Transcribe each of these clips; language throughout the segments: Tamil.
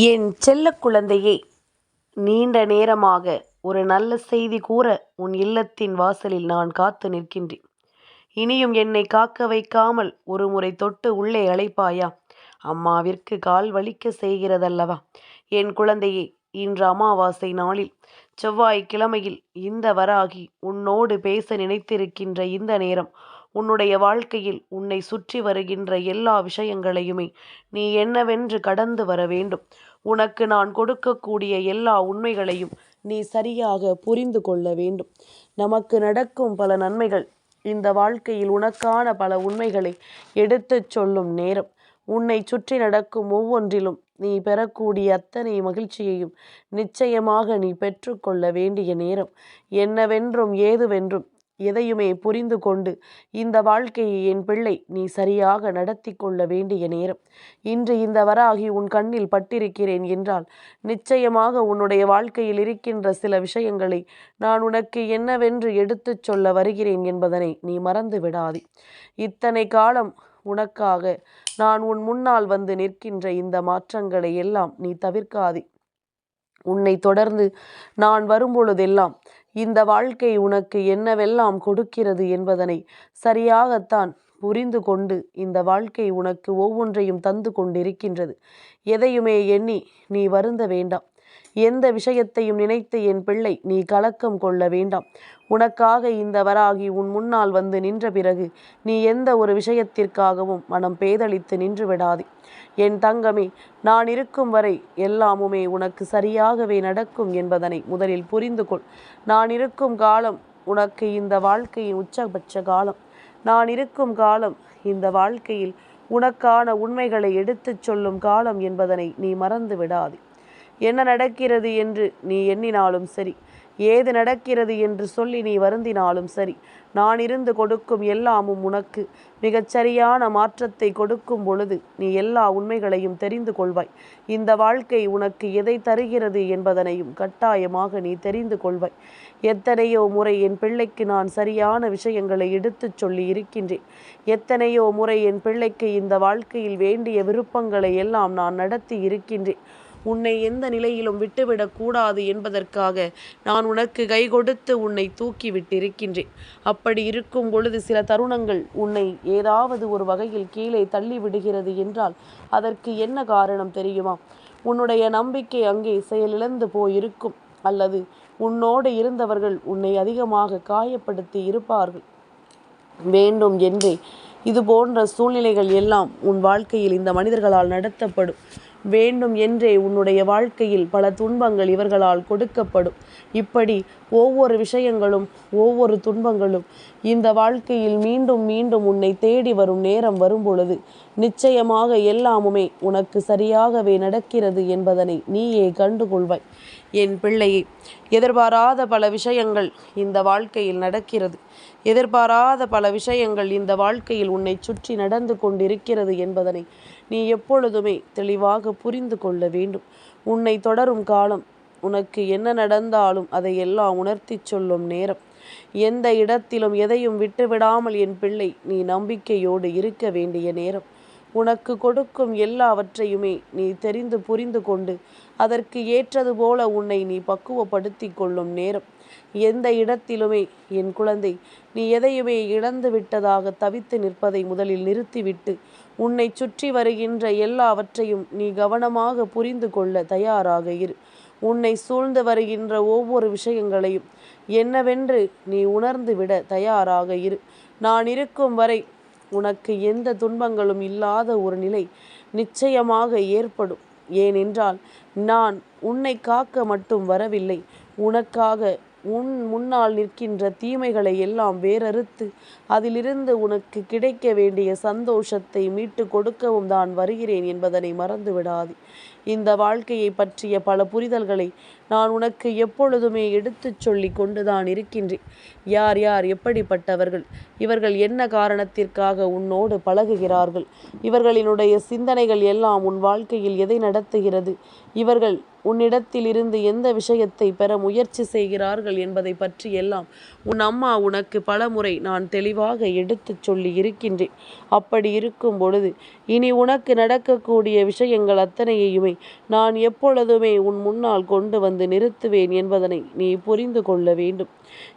என் செல்ல குழந்தையே நீண்ட நேரமாக ஒரு நல்ல செய்தி கூற உன் இல்லத்தின் வாசலில் நான் காத்து நிற்கின்றேன். இனியும் என்னை காக்க வைக்காமல் ஒரு முறை தொட்டு உள்ளே அழைப்பாயா? அம்மாவிற்கு கால் வலிக்க செய்கிறதல்லவா? என் குழந்தையே இன்று அமாவாசை நாளில் செவ்வாய் கிழமையில் இந்த வராகி உன்னோடு பேச நினைத்திருக்கின்ற இந்த நேரம் உன்னுடைய வாழ்க்கையில் உன்னை சுற்றி வருகின்ற எல்லா விஷயங்களையுமே நீ என்னவென்று கடந்து வர வேண்டும். உனக்கு நான் கொடுக்கக்கூடிய எல்லா உண்மைகளையும் நீ சரியாக புரிந்து கொள்ள வேண்டும். நமக்கு நடக்கும் பல நன்மைகள் இந்த வாழ்க்கையில் உனக்கான பல உண்மைகளை எடுத்துச் சொல்லும் நேரம். உன்னை சுற்றி நடக்கும் ஒவ்வொன்றிலும் நீ பெறக்கூடிய அத்தனை மகிழ்ச்சியையும் நிச்சயமாக நீ பெற்றுக்கொள்ள வேண்டிய நேரம். என்னவென்றும் ஏதுவென்றும் எதையுமே புரிந்து கொண்டு இந்த வாழ்க்கையை என் பிள்ளை நீ சரியாக நடத்தி கொள்ள வேண்டிய நேரம். இன்று இந்த வராகி உன் கண்ணில் பட்டிருக்கிறேன் என்றால் நிச்சயமாக உன்னுடைய வாழ்க்கையில் இருக்கின்ற சில விஷயங்களை நான் உனக்கு என்னவென்று எடுத்துச் சொல்ல வருகிறேன் என்பதனை நீ மறந்து விடாதே. இத்தனை காலம் உனக்காக நான் உன் முன்னால் வந்து நிற்கின்ற இந்த மாற்றங்களை எல்லாம் நீ தவிர்க்காதே. உன்னை தொடர்ந்து நான் வரும்பொழுதெல்லாம் இந்த வாழ்க்கை உனக்கு என்னவெல்லாம் கொடுக்கிறது என்பதனை சரியாகத்தான் புரிந்து கொண்டு இந்த வாழ்க்கை உனக்கு ஒவ்வொன்றையும் தந்து கொண்டிருக்கின்றது. எதையுமே எண்ணி நீ வருந்த வேண்டாம். எந்த விஷயத்தையும் நினைத்து என் பிள்ளை நீ கலக்கம் கொள்ள வேண்டாம். உனக்காக இந்த வராகி உன் முன்னால் வந்து நின்ற பிறகு நீ எந்த ஒரு விஷயத்திற்காகவும் மனம் பேதளித்து நின்று விடாதே. என் தங்கமே நான் இருக்கும் வரை எல்லாமுமே உனக்கு சரியாகவே நடக்கும் என்பதனை முதலில் புரிந்து கொள். நான் இருக்கும் காலம் உனக்கு இந்த வாழ்க்கையின் உச்சபட்ச காலம். நான் இருக்கும் காலம் இந்த வாழ்க்கையில் உனக்கான உண்மைகளை எடுத்துச் சொல்லும் காலம் என்பதனை நீ மறந்து விடாதே. என்ன நடக்கிறது என்று நீ எண்ணினாலும் சரி. ஏது நடக்கிறது என்று சொல்லி நீ வருந்தினாலும் சரி. நான் இருந்து கொடுக்கும் எல்லாமும் உனக்கு. மிகச்சரியான மாற்றத்தை கொடுக்கும் பொழுது நீ எல்லா உண்மைகளையும் தெரிந்து கொள்வாய். இந்த வாழ்க்கை உனக்கு எதை தருகிறது என்பதனையும் கட்டாயமாக நீ தெரிந்து கொள்வாய். எத்தனையோ முறை என் பிள்ளைக்கு நான் சரியான விஷயங்களை எடுத்துச் சொல்லி இருக்கின்றேன். எத்தனையோ முறை என் பிள்ளைக்கு இந்த வாழ்க்கையில் வேண்டிய விருப்பங்களை எல்லாம் நான் நடத்தி இருக்கின்றேன். உன்னை எந்த நிலையிலும் விட்டுவிடக்கூடாது என்பதற்காக நான் உனக்கு கை கொடுத்து உன்னை தூக்கி விட்டிருக்கின்றேன் அப்படி இருக்கும் பொழுது சில தருணங்கள் உன்னை ஏதாவது ஒரு வகையில் கீழே தள்ளி விடுகிறது என்றால் அதற்கு என்ன காரணம் தெரியுமா? உன்னுடைய நம்பிக்கை அங்கே செயலிழந்து போயிருக்கும் அல்லது உன்னோடு இருந்தவர்கள் உன்னை அதிகமாக காயப்படுத்தி இருப்பார்கள். வேண்டும் என்றே. இது போன்ற சூழ்நிலைகள் எல்லாம் உன் வாழ்க்கையில் இந்த மனிதர்களால் நடத்தப்படும். வேண்டும் என்றே உன்னுடைய வாழ்க்கையில் பல துன்பங்கள் இவர்களால் கொடுக்கப்படும். இப்படி ஒவ்வொரு விஷயங்களும் ஒவ்வொரு துன்பங்களும் இந்த வாழ்க்கையில் மீண்டும் மீண்டும் உன்னை தேடி வரும் நேரம் வரும்பொழுது நிச்சயமாக எல்லாமுமே உனக்கு சரியாகவே நடக்கிறது என்பதனை நீயே கண்டுகொள்வாய். என் பிள்ளையே எதிர்பாராத பல விஷயங்கள் இந்த வாழ்க்கையில் நடக்கிறது. எதிர்பாராத பல விஷயங்கள் இந்த வாழ்க்கையில் உன்னை சுற்றி நடந்து கொண்டிருக்கிறது என்பதனை நீ எப்பொழுதுமே தெளிவாக புரிந்து கொள்ள வேண்டும். உன்னை தொடரும் காலம் உனக்கு என்ன நடந்தாலும் அதை எல்லாம் உணர்த்தி சொல்லும் நேரம். எந்த இடத்திலும் எதையும் விட்டுவிடாமல் என் பிள்ளை நீ நம்பிக்கையோடு இருக்க வேண்டிய நேரம். உனக்கு கொடுக்கும் எல்லாவற்றையுமே நீ தெரிந்து புரிந்து கொண்டு அதற்கு ஏற்றது போல உன்னை நீ பக்குவப்படுத்தி கொள்ளும் நேரம். எந்த இடத்திலுமே என் குழந்தை நீ எதையுமே இழந்து விட்டதாக தவித்து நிற்பதை முதலில் நிறுத்திவிட்டு உன்னை சுற்றி வருகின்ற எல்லாவற்றையும் நீ கவனமாக புரிந்து கொள்ள தயாராக இரு. உன்னை சூழ்ந்து வருகின்ற ஒவ்வொரு விஷயங்களையும் என்னவென்று நீ உணர்ந்து விட தயாராக இரு. நான் இருக்கும் வரை உனக்கு எந்த துன்பங்களும் இல்லாத ஒரு நிலை நிச்சயமாக ஏற்படும். ஏனென்றால் நான் உன்னை காக்க மட்டும் வரவில்லை. உனக்காக உன் முன்னால் நிற்கின்ற தீமைகளை எல்லாம் வேறறுத்து அதிலிருந்து உனக்கு கிடைக்க வேண்டிய சந்தோஷத்தை மீட்டு கொடுக்கவும் தான் வருகிறேன் என்பதனை மறந்து விடாது இந்த வாழ்க்கையை பற்றிய பல புரிதல்களை நான் உனக்கு எப்பொழுதுமே எடுத்துச் சொல்லி கொண்டுதான் இருக்கின்றேன். யார் யார் எப்படிப்பட்டவர்கள்? இவர்கள் என்ன காரணத்திற்காக உன்னோடு பழகுகிறார்கள்? இவர்களினுடைய சிந்தனைகள் எல்லாம் உன் வாழ்க்கையில் எதை நடத்துகிறது? இவர்கள் உன்னிடத்தில் இருந்து எந்த விஷயத்தை பெற முயற்சி செய்கிறார்கள் என்பதை பற்றி எல்லாம் உன் அம்மா உனக்கு பலமுறை நான் தெளிவாக எடுத்துச் சொல்லி இருக்கின்றேன். அப்படி இருக்கும் பொழுது இனி உனக்கு நடக்கக்கூடிய விஷயங்கள் அத்தனையுமே நான் எப்பொழுதுமே உன் முன்னால் கொண்டு வந்து நிறுத்துவேன் என்பதனை நீ புரிந்து கொள்ள வேண்டும்.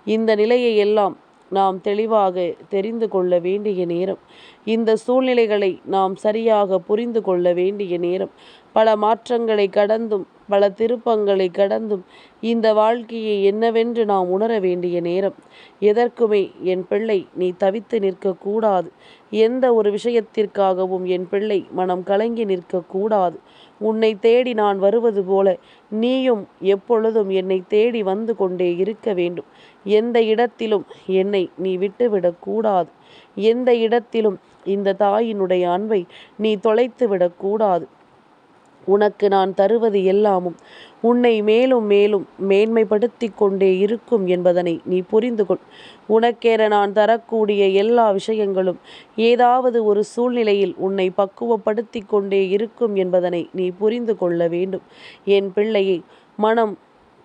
இந்த நிலையை எல்லாம் நாம் தெளிவாக தெரிந்து கொள்ள வேண்டிய நேரம். இந்த சூழ்நிலைகளை நாம் சரியாக புரிந்து கொள்ள வேண்டிய நேரம். பல மாற்றங்களை கடந்தும் பல திருப்பங்களை கடந்தும் இந்த வாழ்க்கையை என்னவென்று நாம் உணர வேண்டிய நேரம். எதற்குமே என் பிள்ளை நீ தவித்து நிற்கக்கூடாது. எந்த ஒரு விஷயத்திற்காகவும் என் பிள்ளை மனம் கலங்கி நிற்கக்கூடாது. உன்னை தேடி நான் வருவது போல நீயும் எப்பொழுதும் என்னை தேடி வந்து கொண்டே இருக்க வேண்டும். எந்த இடத்திலும் என்னை நீ விட்டுவிடக்கூடாது எந்த இடத்திலும் இந்த தாயினுடைய அன்பை நீ தொலைத்து விடக்கூடாது உனக்கு நான் தருவது எல்லாமும். உன்னை மேலும் மேலும் மேன்மைப்படுத்தி கொண்டே இருக்கும் என்பதனை நீ புரிந்து கொள். உனக்கேற நான் தரக்கூடிய எல்லா விஷயங்களும் ஏதாவது ஒரு சூழ்நிலையில் உன்னை பக்குவப்படுத்தி கொண்டே இருக்கும் என்பதனை நீ புரிந்து கொள்ள வேண்டும். என் பிள்ளையை மனம்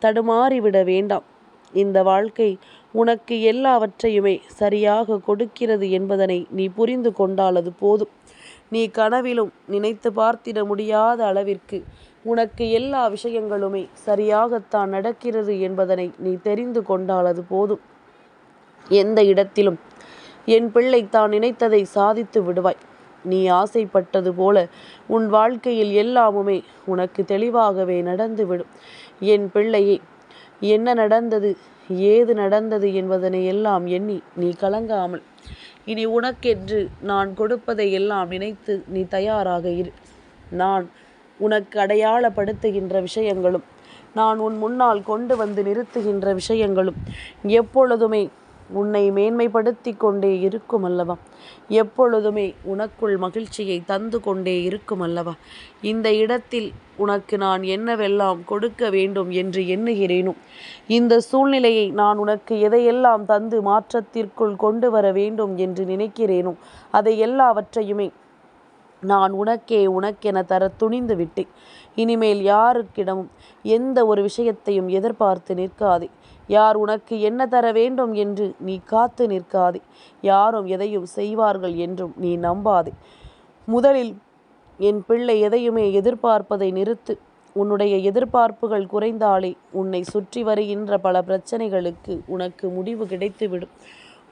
தடுமாறிவிட வேண்டாம். இந்த வாழ்க்கை உனக்கு எல்லாவற்றையுமே சரியாக கொடுக்கிறது என்பதனை நீ புரிந்து கொண்டால் அது போதும். நீ கனவிலும் நினைத்து பார்த்திட முடியாத அளவிற்கு உனக்கு எல்லா விஷயங்களுமே சரியாகத்தான் நடக்கிறது என்பதனை நீ தெரிந்து கொண்டால் அது போதும். எந்த இடத்திலும் என் பிள்ளை தான் நினைத்ததை சாதித்து விடுவாய். நீ ஆசைப்பட்டது போல உன் வாழ்க்கையில் எல்லாமுமே உனக்கு தெளிவாகவே நடந்துவிடும். என் பிள்ளையே என்ன நடந்தது ஏது நடந்தது என்பதனை எல்லாம் எண்ணி நீ கலங்காமல் இனி உனக்கென்று நான் கொடுப்பதை எல்லாம் நினைத்து நீ தயாராக இரு. நான் உனக்கு அடையாளப்படுத்துகின்ற விஷயங்களும் நான் உன் முன்னால் கொண்டு வந்து நிறுத்துகின்ற விஷயங்களும் எப்பொழுதுமே உன்னை மேன்மைப்படுத்தி கொண்டே இருக்கும் அல்லவா? எப்பொழுதுமே உனக்குள் மகிழ்ச்சியை தந்து கொண்டே இருக்கும் அல்லவா? இந்த இடத்தில் உனக்கு நான் என்னவெல்லாம் கொடுக்க வேண்டும் என்று எண்ணுகிறேனோ? இந்த சூழ்நிலையை நான் உனக்கு எதையெல்லாம் தந்து மாற்றத்திற்குள் கொண்டு வர வேண்டும் என்று நினைக்கிறேனோ அதை எல்லாவற்றையுமே நான் உனக்கே உனக்கென தர துணிந்து விட்டேன் இனிமேல் யாருக்கிடமும் எந்த ஒரு விஷயத்தையும் எதிர்பார்த்து நிற்காதே. யார் உனக்கு என்ன தர வேண்டும் என்று நீ காத்து நிற்காதே. யாரும் எதையும் செய்வார்கள் என்றும் நீ நம்பாதே. முதலில் என் பிள்ளை எதையுமே எதிர்பார்ப்பதை நிறுத்து. உன்னுடைய எதிர்பார்ப்புகள் குறைந்தாலே உன்னை சுற்றி வருகின்ற பல பிரச்சனைகளுக்கு உனக்கு முடிவு கிடைத்துவிடும்.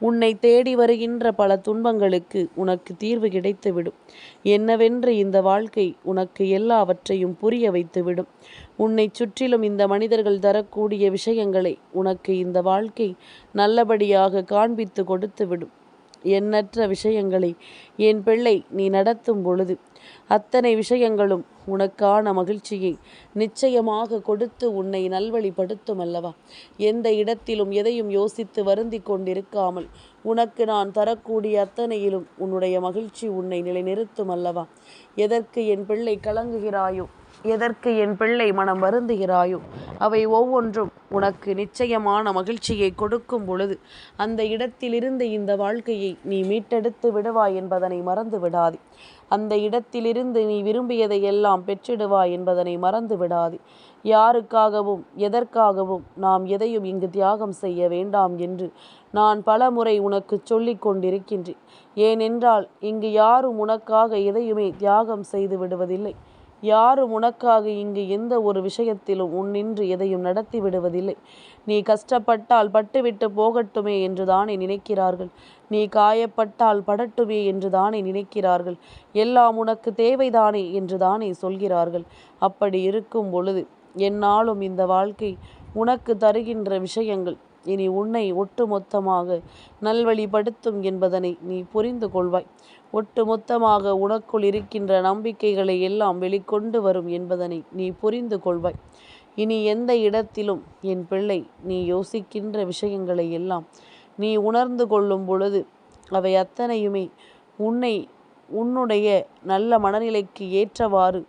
உன்னை தேடி வருகின்ற பல துன்பங்களுக்கு உனக்கு தீர்வு கிடைத்துவிடும். என்னவென்று இந்த வாழ்க்கை உனக்கு எல்லாவற்றையும் புரிய வைத்துவிடும். உன்னை சுற்றிலும் இந்த மனிதர்கள் தரக்கூடிய விஷயங்களை உனக்கு இந்த வாழ்க்கை நல்லபடியாக காண்பித்து கொடுத்துவிடும். எண்ணற்ற விஷயங்களை என் பிள்ளை நீ நடத்தும் பொழுது அத்தனை விஷயங்களும் உனக்கான மகிழ்ச்சியை நிச்சயமாக கொடுத்து உன்னை நல்வழிப்படுத்தும் அல்லவா? எந்த இடத்திலும் எதையும் யோசித்து வருந்தி கொண்டிருக்காமல் உனக்கு நான் தரக்கூடிய அத்தனையிலும் உன்னுடைய மகிழ்ச்சி உன்னை நிலைநிறுத்தும் அல்லவா? எதற்கு என் பிள்ளை கலங்குகிறாயோ எதற்கு என் பிள்ளை மனம் வருந்துகிறாயோ அவை ஒவ்வொன்றும் உனக்கு நிச்சயமான மகிழ்ச்சியை கொடுக்கும் பொழுது அந்த இடத்திலிருந்து இந்த வாழ்க்கையை நீ மீட்டெடுத்து விடுவாய் என்பதனை மறந்து விடாதே அந்த இடத்திலிருந்து நீ விரும்பியதை எல்லாம் பெற்றிடுவாய் என்பதனை மறந்து விடாதே யாருக்காகவும் எதற்காகவும் நாம் எதையும் இங்கு தியாகம் செய்ய வேண்டாம் என்று நான் பல முறை உனக்கு சொல்லிக் கொண்டிருக்கின்றேன். ஏனென்றால் இங்கு யாரும் உனக்காக எதையுமே தியாகம் செய்து விடுவதில்லை. யாரும் உனக்காக இங்கு எந்த ஒரு விஷயத்திலும் உன்னின்று எதையும் நடத்தி விடுவதில்லை. நீ கஷ்டப்பட்டால் பட்டுவிட்டு போகட்டுமே என்று தானே நினைக்கிறார்கள். நீ காயப்பட்டால் படட்டுமே என்று தானே நினைக்கிறார்கள். எல்லாம் உனக்கு தேவைதானே என்று தானே சொல்கிறார்கள். அப்படி இருக்கும் பொழுது என்னாலும் இந்த வாழ்க்கை உனக்கு தருகின்ற விஷயங்கள். இனி உன்னை ஒட்டுமொத்தமாக நல்வழிப்படுத்தும் என்பதனை நீ புரிந்து கொள்வாய். ஒட்டுமொத்தமாக உனக்குள் இருக்கின்ற நம்பிக்கைகளை எல்லாம் வெளிக்கொண்டு வரும் என்பதனை நீ புரிந்து கொள்வாய். இனி எந்த இடத்திலும் என் பிள்ளை நீ யோசிக்கின்ற விஷயங்களை எல்லாம் நீ உணர்ந்து கொள்ளும் பொழுது அவை அத்தனையுமே உன்னை உன்னுடைய நல்ல மனநிலைக்கு ஏற்றவாறு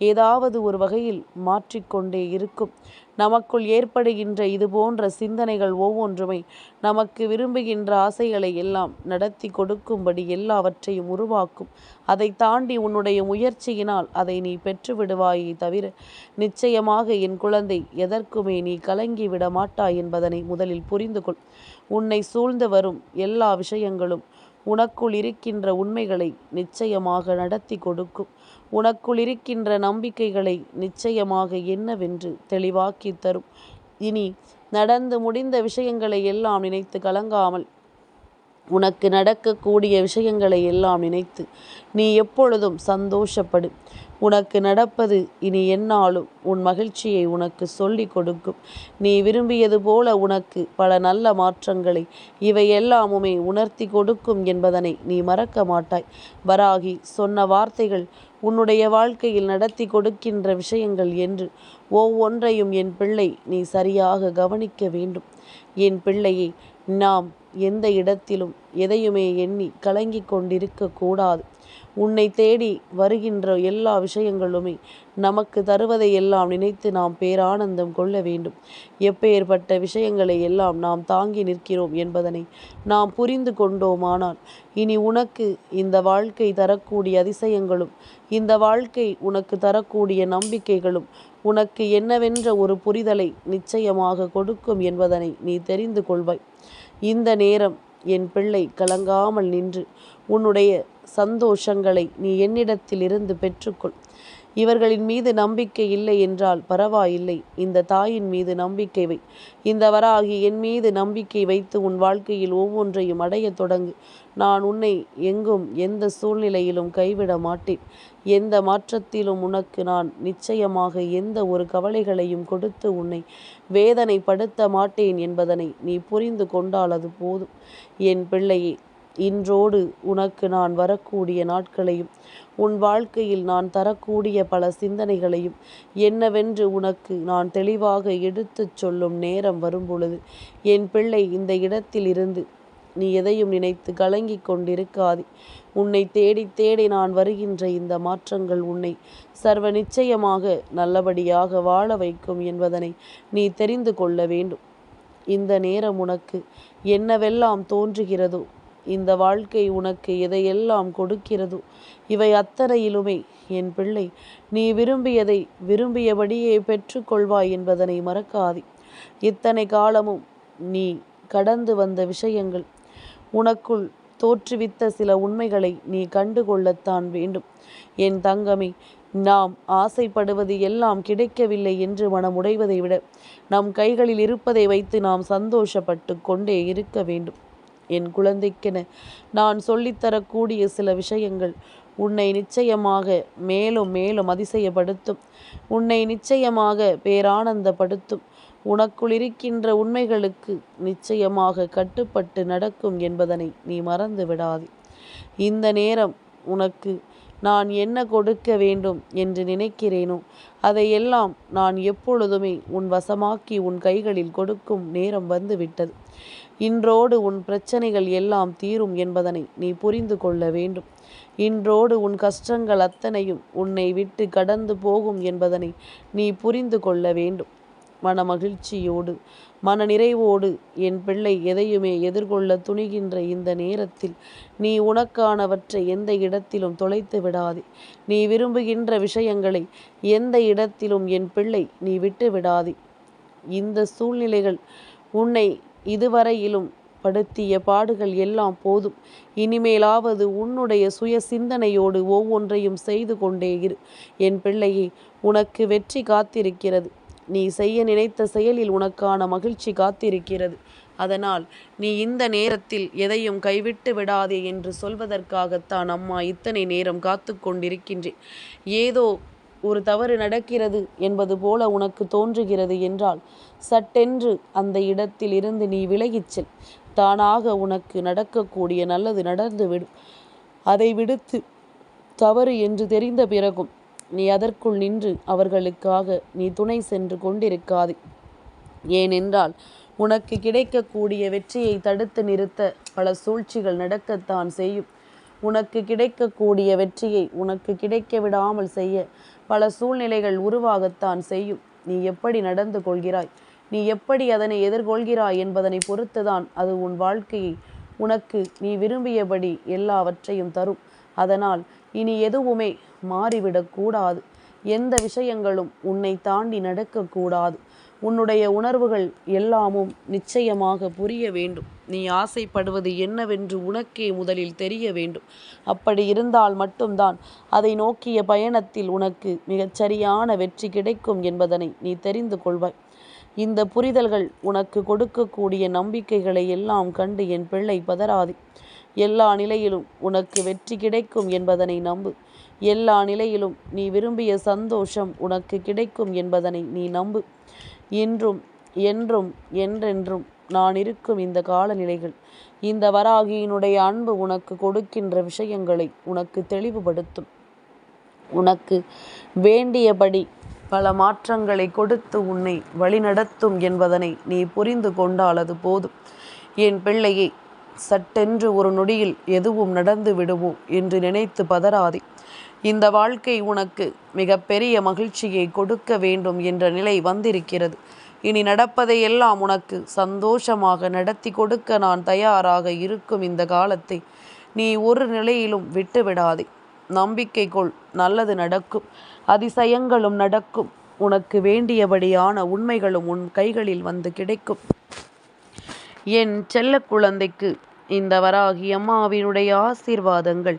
ஏதாவது ஒரு வகையில் மாற்றிக்கொண்டே இருக்கும். நமக்குள் ஏற்படுகின்ற இது போன்ற சிந்தனைகள் ஒவ்வொன்றுமே நமக்கு விரும்புகின்ற ஆசைகளை எல்லாம் நடத்தி கொடுக்கும்படி எல்லாவற்றையும் உருவாக்கும். அதை தாண்டி உன்னுடைய முயற்சியினால் அதை நீ பெற்று விடுவாயே தவிர நிச்சயமாக என் குழந்தை எதற்குமே நீ கலங்கி விட மாட்டாய் என்பதனை முதலில் புரிந்து கொள் உன்னை சூழ்ந்து வரும் எல்லா விஷயங்களும் உனக்குள் இருக்கின்ற உண்மைகளை நிச்சயமாக நடத்தி கொடுக்கும். உனக்குள் இருக்கின்ற நம்பிக்கைகளை நிச்சயமாக என்னவென்று தெளிவாக்கி தரும். இனி நடந்து முடிந்த விஷயங்களை எல்லாம் நினைத்து கலங்காமல் உனக்கு நடக்கக்கூடிய விஷயங்களை எல்லாம் நினைத்து நீ எப்பொழுதும் சந்தோஷப்படு. உனக்கு நடப்பது இனி என்னாலும் உன் மகிழ்ச்சியை உனக்கு சொல்லிக் கொடுக்கும். நீ விரும்பியது போல உனக்கு பல நல்ல மாற்றங்களை இவை எல்லாமுமே உணர்த்தி கொடுக்கும் என்பதனை நீ மறக்க மாட்டாய். வராகி சொன்ன வார்த்தைகள் உன்னுடைய வாழ்க்கையில் நடத்தி கொடுக்கின்ற விஷயங்கள் என்று. ஒவ்வொன்றையும் என் பிள்ளை நீ சரியாக கவனிக்க வேண்டும். என் பிள்ளையை நாம் எந்த இடத்திலும் எதையுமே எண்ணி கலங்கி கொண்டிருக்க கூடாது. உன்னை தேடி வருகின்ற எல்லா விஷயங்களுமே நமக்கு தருவதை எல்லாம் நினைத்து நாம் பேரானந்தம் கொள்ள வேண்டும். எப்பேற்பட்ட விஷயங்களை எல்லாம் நாம் தாங்கி நிற்கிறோம் என்பதனை நாம் புரிந்து கொண்டோமானால் இனி உனக்கு இந்த வாழ்க்கை தரக்கூடிய அதிசயங்களும் இந்த வாழ்க்கை உனக்கு தரக்கூடிய நம்பிக்கைகளும் உனக்கு என்னவென்ற ஒரு புரிதலை நிச்சயமாக கொடுக்கும் என்பதனை நீ தெரிந்து கொள்வாய். இந்த நேரம் என் பிள்ளை கலங்காமல் நின்று உன்னுடைய சந்தோஷங்களை நீ என்னிடத்திலிருந்து பெற்றுக்கொள். இவர்களின் மீது நம்பிக்கை இல்லை என்றால் பரவாயில்லை. இந்த தாயின் மீது நம்பிக்கை வை. இந்த வராகி என் மீது நம்பிக்கை வைத்து உன் வாழ்க்கையில் ஒவ்வொன்றையும் அடைய தொடங்கு. நான் உன்னை எங்கும் எந்த சூழ்நிலையிலும் கைவிட மாட்டேன். எந்த மாற்றத்திலும் உனக்கு நான் நிச்சயமாக எந்த ஒரு கவலைகளையும் கொடுத்து உன்னை வேதனைப்படுத்த மாட்டேன் என்பதனை நீ புரிந்து கொண்டால் அது போதும். என் பிள்ளையே இன்றோடு உனக்கு நான் வரக்கூடிய நாட்களையும் உன் வாழ்க்கையில் நான் தரக்கூடிய பல சிந்தனைகளையும் என்னவென்று உனக்கு நான் தெளிவாக எடுத்துச் சொல்லும் நேரம் வரும்பொழுது என் பிள்ளை இந்த இடத்தில் இருந்து நீ எதையும் நினைத்து கலங்கிக் கொண்டிருக்காதே. உன்னை தேடி தேடி நான் வருகின்ற இந்த மாற்றங்கள் உன்னை சர்வ நிச்சயமாக நல்லபடியாக வாழ வைக்கும் என்பதனை நீ தெரிந்து கொள்ள வேண்டும். இந்த நேரம் உனக்கு என்னவெல்லாம் தோன்றுகிறதோ இந்த வாழ்க்கை உனக்கு எதையெல்லாம் கொடுக்கிறதோ? இவை அத்தனையிலுமே என் பிள்ளை நீ விரும்பியதை விரும்பியபடியே பெற்றுக்கொள்வாய் என்பதனை மறக்காதே. இத்தனை காலமும் நீ கடந்து வந்த விஷயங்கள் உனக்குள் தோற்றுவித்த சில உண்மைகளை நீ கண்டுகொள்ளத்தான் வேண்டும். என் தங்கமே நாம் ஆசைப்படுவது எல்லாம் கிடைக்கவில்லை என்று மனம் உடைவதை விட நம் கைகளில் இருப்பதை வைத்து நாம் சந்தோஷப்பட்டு கொண்டே இருக்க வேண்டும். என் குழந்தைக்கென நான் சொல்லித்தரக்கூடிய சில விஷயங்கள் உன்னை நிச்சயமாக மேலும் மேலும் அதிசயப்படுத்தும். உன்னை நிச்சயமாக பேரானந்தப்படுத்தும். உனக்குள் இருக்கின்ற உண்மைகளுக்கு நிச்சயமாக கட்டுப்பட்டு நடக்கும் என்பதனை நீ மறந்து விடாதே. இந்த நேரம் உனக்கு நான் என்ன கொடுக்க வேண்டும் என்று நினைக்கிறேனோ அதையெல்லாம் நான் எப்பொழுதுமே உன் வசமாக்கி உன் கைகளில் கொடுக்கும் நேரம் வந்துவிட்டது இன்றோடு உன் பிரச்சனைகள் எல்லாம் தீரும் என்பதனை நீ புரிந்து கொள்ள வேண்டும். இன்றோடு உன் கஷ்டங்கள் அத்தனையும் உன்னை விட்டு கடந்து போகும் என்பதனை நீ புரிந்து கொள்ள வேண்டும். மன மகிழ்ச்சியோடு மன நிறைவோடு என் பிள்ளை எதையுமே எதிர்கொள்ள துணிகின்ற இந்த நேரத்தில் நீ உனக்கானவற்றை எந்த இடத்திலும் தொலைத்து விடாதே. நீ விரும்புகின்ற விஷயங்களை எந்த இடத்திலும் என் பிள்ளை நீ விட்டு விடாதே. இந்த சூழ்நிலைகள் உன்னை இதுவரையிலும் படுத்திய பாடுகள் எல்லாம் போதும். இனிமேலாவது உன்னுடைய சுய சிந்தனையோடு ஒவ்வொன்றையும் செய்து கொண்டே இரு. என் பிள்ளையே உனக்கு வெற்றி காத்திருக்கிறது. நீ செய்ய நினைத்த செயலில் உனக்கான மகிழ்ச்சி காத்திருக்கிறது. அதனால் நீ இந்த நேரத்தில் எதையும் கைவிட்டு விடாதே என்று சொல்வதற்காகத்தான் அம்மா இத்தனை நேரம் காத்து கொண்டிருக்கின்றேன் ஏதோ ஒரு தவறு நடக்கிறது என்பது போல உனக்கு தோன்றுகிறது என்றால் சட்டென்று அந்த இடத்தில் இருந்து நீ விலகிச் செல். தானாக உனக்கு நடக்கக்கூடிய நல்லது நடந்துவிடும். அதை விடுத்து தவறு என்று தெரிந்த பிறகும் நீ அதற்குள் நின்று அவர்களுக்காக நீ துணை சென்று கொண்டிருக்காது. ஏனென்றால் உனக்கு கிடைக்கக்கூடிய வெற்றியை தடுத்து நிறுத்த பல சூழ்ச்சிகள் நடக்கத்தான் செய்யும். உனக்கு கிடைக்கக்கூடிய வெற்றியை உனக்கு கிடைக்க விடாமல் செய்ய பல சூழ்நிலைகள் உருவாகத்தான் செய்யும். நீ எப்படி நடந்து கொள்கிறாய்? நீ எப்படி அதனை எதிர்கொள்கிறாய் என்பதனை பொறுத்துதான் அது உன் வாழ்க்கையை உனக்கு நீ விரும்பியபடி எல்லாவற்றையும் தரும். அதனால் இனி எதுவுமே மாறிவிடக்கூடாது. எந்த விஷயங்களும் உன்னை தாண்டி நடக்கக்கூடாது. உன்னுடைய உணர்வுகள் எல்லாமும் நிச்சயமாக புரிய வேண்டும். நீ ஆசைப்படுவது என்னவென்று உனக்கே முதலில் தெரிய வேண்டும். அப்படி இருந்தால் மட்டும்தான் அதை நோக்கிய பயணத்தில் உனக்கு மிகச்சரியான வெற்றி கிடைக்கும் என்பதனை நீ தெரிந்து கொள்வாய். இந்த புரிதல்கள் உனக்கு கொடுக்கக்கூடிய நம்பிக்கைகளை எல்லாம் கண்டு என் பிள்ளை பதறாது. எல்லா நிலையிலும் உனக்கு வெற்றி கிடைக்கும் என்பதனை நம்பு. எல்லா நிலையிலும் நீ விரும்பிய சந்தோஷம் உனக்கு கிடைக்கும் என்பதனை நீ நம்பு. இன்றும் என்றும் என்றென்றும் நான் இருக்கும் இந்த காலநிலைகள் இந்த வராகியினுடைய அன்பு உனக்கு கொடுக்கின்ற விஷயங்களை உனக்கு தெளிவுபடுத்தும். உனக்கு வேண்டியபடி பல மாற்றங்களை கொடுத்து உன்னை வழிநடத்தும் என்பதனை நீ புரிந்து கொண்டால் அது போதும். என் பிள்ளையை சட்டென்று ஒரு நொடியில் எதுவும் நடந்து விடுமோ என்று நினைத்து பதறாதே. இந்த வாழ்க்கை உனக்கு மிகப்பெரிய மகிழ்ச்சியை கொடுக்க வேண்டும் என்ற நிலை வந்திருக்கிறது. இனி நடப்பதை எல்லாம் உனக்கு சந்தோஷமாக நடத்தி கொடுக்க நான் தயாராக இருக்கும் இந்த காலத்தை நீ ஒரு நிலையிலும் விட்டுவிடாதே. நம்பிக்கை கொள் நல்லது நடக்கும் அதிசயங்களும் நடக்கும். உனக்கு வேண்டியபடியான உண்மைகளும் உன் கைகளில் வந்து கிடைக்கும். என் செல்ல குழந்தைக்கு இந்த வராகி அம்மாவினுடைய ஆசீர்வாதங்கள்